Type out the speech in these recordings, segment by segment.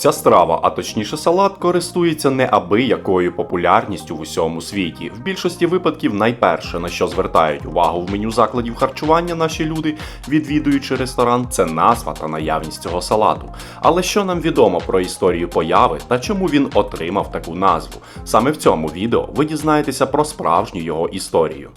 Ця страва, а точніше салат, користується неабиякою популярністю в усьому світі. В більшості випадків найперше, на що звертають увагу в меню закладів харчування наші люди, відвідуючи ресторан, це назва та наявність цього салату. Але що нам відомо про історію появи та чому він отримав таку назву? Саме в цьому відео ви дізнаєтеся про справжню його історію.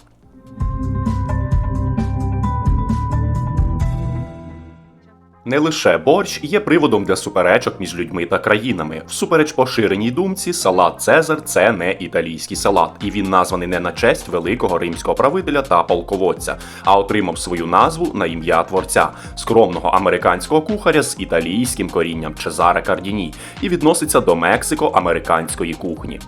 Не лише борщ є приводом для суперечок між людьми та країнами. Всупереч поширеній думці, салат Цезар це не італійський салат, і він названий не на честь великого римського правителя та полководця, а отримав свою назву на ім'я творця, скромного американського кухаря з італійським корінням Чезаре Кардіні, і відноситься до мексико-американської кухні.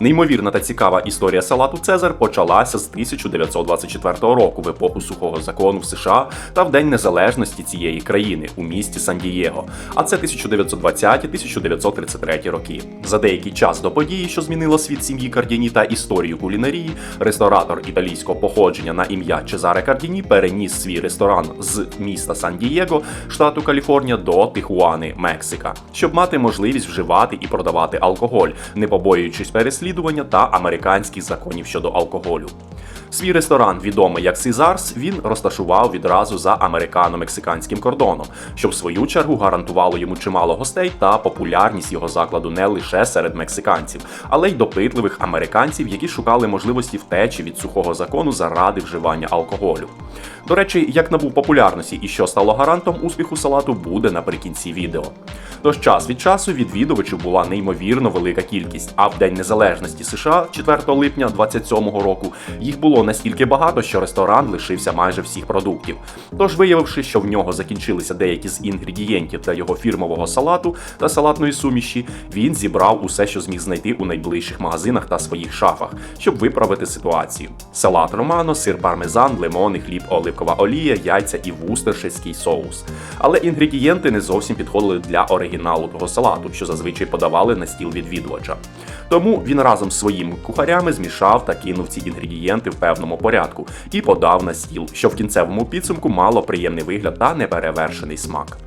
Неймовірна та цікава історія салату Цезар почалася з 1924 року в епоху сухого закону в США та в День Незалежності цієї країни у місті Сан-Дієго. А це 1920-1933 роки. За деякий час до події, що змінила світ сім'ї Кардіні та історію кулінарії, ресторатор італійського походження на ім'я Чезаре Кардіні переніс свій ресторан з міста Сан-Дієго, штату Каліфорнія, до Тихуани, Мексика, щоб мати можливість вживати і продавати алкоголь, не побоюючись переслідування та американських законів щодо алкоголю. Свій ресторан, відомий як Сізарс, він розташував відразу за американо-мексиканським кордоном, що в свою чергу гарантувало йому чимало гостей та популярність його закладу не лише серед мексиканців, але й допитливих американців, які шукали можливості втечі від сухого закону заради вживання алкоголю. До речі, як набув популярності і що стало гарантом успіху салату, буде наприкінці відео. Тож час від часу відвідувачів була неймовірно велика кількість, а в День Незалежності США 4 липня 27-го року їх було настільки багато, що ресторан лишився майже всіх продуктів. Тож, виявивши, що в нього закінчилися деякі з інгредієнтів для його фірмового салату та салатної суміші, він зібрав усе, що зміг знайти у найближчих магазинах та своїх шафах, щоб виправити ситуацію: салат романо, сир пармезан, лимони, хліб, оливкова олія, яйця і вустерширський соус. Але інгредієнти не зовсім підходили для оригіналу того салату, що зазвичай подавали на стіл відвідувача. Тому він разом з своїми кухарями змішав та кинув ці інгредієнти в певному порядку і подав на стіл, що в кінцевому підсумку мало приємний вигляд та неперевершений смак.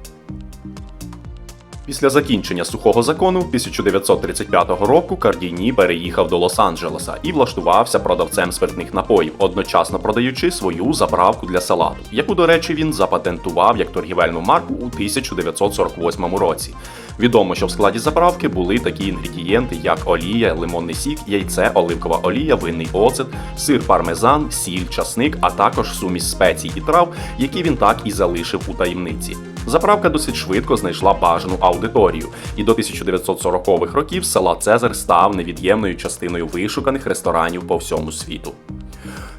Після закінчення сухого закону 1935 року Кардіні переїхав до Лос-Анджелеса і влаштувався продавцем спиртних напоїв, одночасно продаючи свою заправку для салату, яку, до речі, він запатентував як торгівельну марку у 1948 році. Відомо, що в складі заправки були такі інгредієнти, як олія, лимонний сік, яйце, оливкова олія, винний оцет, сир пармезан, сіль, часник, а також суміш спецій і трав, які він так і залишив у таємниці. Заправка досить швидко знайшла бажану аудиторію, і до 1940-х років села Цезар став невід'ємною частиною вишуканих ресторанів по всьому світу.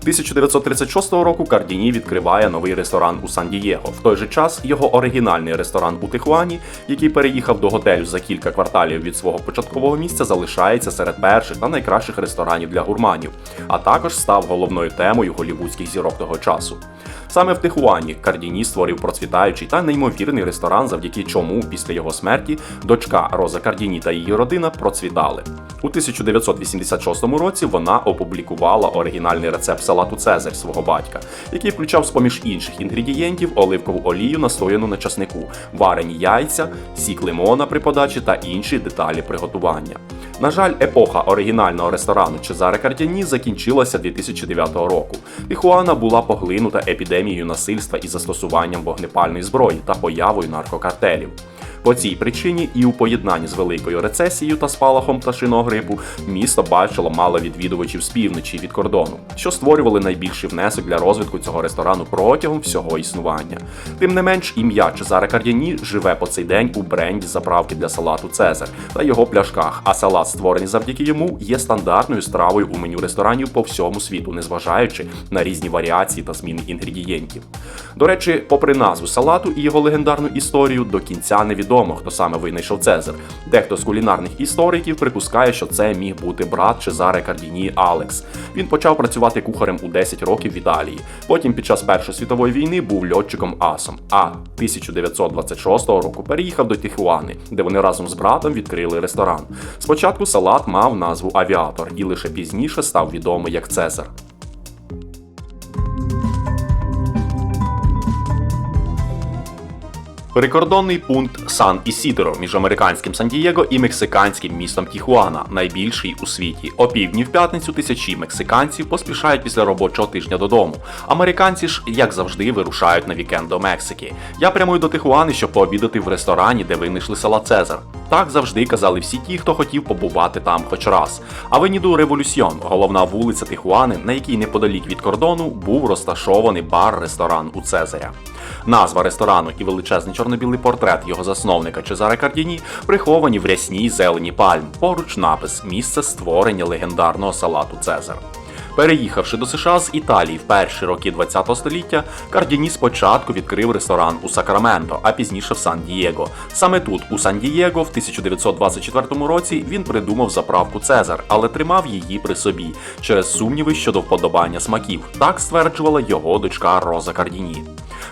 1936 року Кардіні відкриває новий ресторан у Сан-Дієго. В той же час його оригінальний ресторан у Тихуані, який переїхав до готелю за кілька кварталів від свого початкового місця, залишається серед перших та найкращих ресторанів для гурманів, а також став головною темою голівудських зірок того часу. Саме в Тихуані Кардіні створив процвітаючий та неймовірний ресторан, завдяки чому після його смерті дочка Роза Кардіні та її родина процвітали. У 1986 році вона опублікувала оригінальний рецепт салату Цезарь свого батька, який включав з-поміж інших інгредієнтів оливкову олію, настояну на часнику, варені яйця, сік лимона при подачі та інші деталі приготування. На жаль, епоха оригінального ресторану Чезаре Кардіні закінчилася 2009 року. Тихуана була поглинута епідемією насильства і застосуванням вогнепальної зброї та появою наркокартелів. По цій причині і у поєднанні з великою рецесією та спалахом пташиного грипу місто бачило мало відвідувачів з півночі від кордону, що створювали найбільший внесок для розвитку цього ресторану протягом всього існування. Тим не менш, ім'я Чезаре Кардіні живе по цей день у бренді заправки для салату Цезар та його пляшках. А салат, створений завдяки йому, є стандартною стравою у меню ресторанів по всьому світу, незважаючи на різні варіації та зміни інгредієнтів. До речі, попри назву салату і його легендарну історію, до кінця невідомо невідомо, хто саме винайшов Цезар. Дехто з кулінарних істориків припускає, що це міг бути брат Чезаре Кардіні Алекс. Він почав працювати кухарем у 10 років в Італії. Потім під час Першої світової війни був льотчиком асом. А 1926 року переїхав до Тихуани, де вони разом з братом відкрили ресторан. Спочатку салат мав назву Авіатор і лише пізніше став відомий як Цезар. Прикордонний пункт Сан Ісідоро між американським Сан-Дієго і мексиканським містом Тіхуана, найбільший у світі. О півдні в п'ятницю тисячі мексиканців поспішають після робочого тижня додому. Американці ж, як завжди, вирушають на вікенд до Мексики. Я прямую до Тихуани, щоб пообідати в ресторані, де винайшли села Цезар. Так завжди казали всі ті, хто хотів побувати там хоч раз. Авеніду Революсьйон, головна вулиця Тихуани, на якій неподалік від кордону був розташований бар-ресторан у Цезаря. Назва ресторану і величезний чорно-білий портрет його засновника Чезаре Кардіні приховані в рясній зелені пальм. Поруч напис місце створення легендарного салату Цезар. Переїхавши до США з Італії в перші роки ХХ століття, Кардіні спочатку відкрив ресторан у Сакраменто, а пізніше в Сан-Дієго. Саме тут, у Сан-Дієго, в 1924 році він придумав заправку Цезар, але тримав її при собі через сумніви щодо вподобання смаків. Так стверджувала його дочка Роза Кардіні.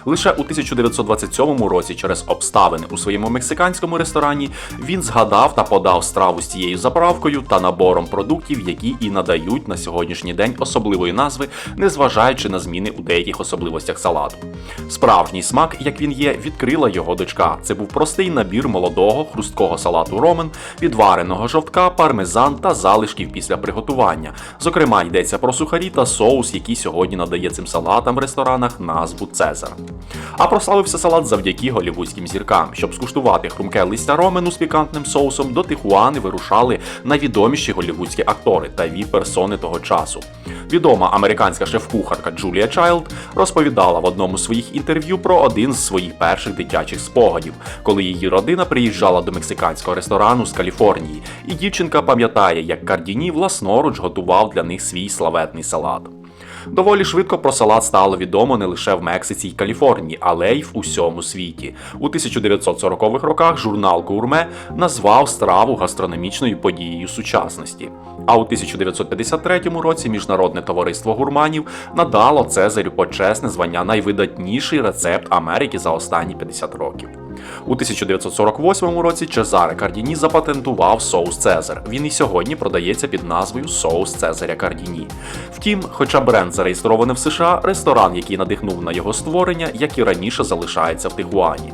Лише у 1927 році, через обставини у своєму мексиканському ресторані, він згадав та подав страву з цією заправкою та набором продуктів, які і надають на сьогоднішній день особливої назви, незважаючи на зміни у деяких особливостях салату. Справжній смак, як він є, відкрила його дочка. Це був простий набір молодого хрусткого салату ромен, відвареного жовтка, пармезан та залишків після приготування. Зокрема, йдеться про сухарі та соус, який сьогодні надає цим салатам в ресторанах назву Цезар. А прославився салат завдяки голівудським зіркам. Щоб скуштувати хрумке листя ромену з пікантним соусом, до Тихуани вирушали найвідоміші голівудські актори та віп-персони того часу. Відома американська шеф-кухарка Джулія Чайлд розповідала в одному з своїх інтерв'ю про один з своїх перших дитячих спогадів, коли її родина приїжджала до мексиканського ресторану з Каліфорнії, і дівчинка пам'ятає, як Кардіні власноруч готував для них свій славетний салат. Доволі швидко про салат стало відомо не лише в Мексиці й Каліфорнії, але й в усьому світі. У 1940-х роках журнал Гурме назвав страву гастрономічною подією сучасності. А у 1953 році Міжнародне товариство гурманів надало Цезарю почесне звання найвидатніший рецепт Америки за останні 50 років. У 1948 році Чезаре Кардіні запатентував соус Цезар. Він і сьогодні продається під назвою соус Цезаря Кардіні. Втім, хоча бренд зареєстрований в США, ресторан, який надихнув на його створення, як і раніше залишається в Тихуані.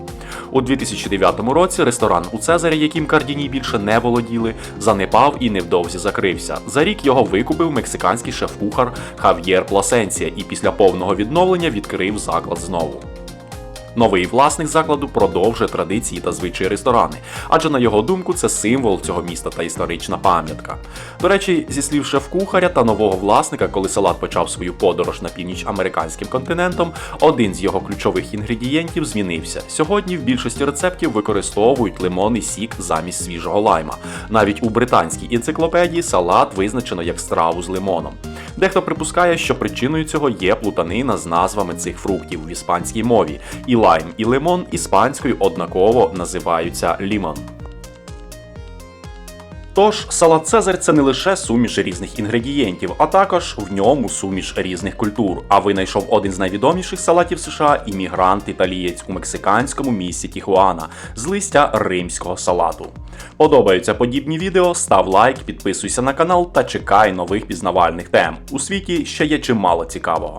У 2009 році ресторан у Цезарі, яким Кардіні більше не володіли, занепав і невдовзі закрився. За рік його викупив мексиканський шеф-кухар Хав'єр Пласенсія і після повного відновлення відкрив заклад знову. Новий власник закладу продовжує традиції та звичаї ресторани, адже на його думку це символ цього міста та історична пам'ятка. До речі, зі слів шеф-кухаря та нового власника, коли салат почав свою подорож на північ американським континентом, один з його ключових інгредієнтів змінився. Сьогодні в більшості рецептів використовують лимонний сік замість свіжого лайма. Навіть у британській енциклопедії салат визначено як страву з лимоном. Дехто припускає, що причиною цього є плутанина з назвами цих фруктів в іспанській мові. І лайм, і лимон іспанською однаково називаються лімон. Тож, салат Цезарь це не лише суміш різних інгредієнтів, а також в ньому суміш різних культур. А винайшов один з найвідоміших салатів США іммігрант італієць у мексиканському місті Тіхуана з листя римського салату. Подобаються подібні відео, став лайк, підписуйся на канал та чекай нових пізнавальних тем. У світі ще є чимало цікавого.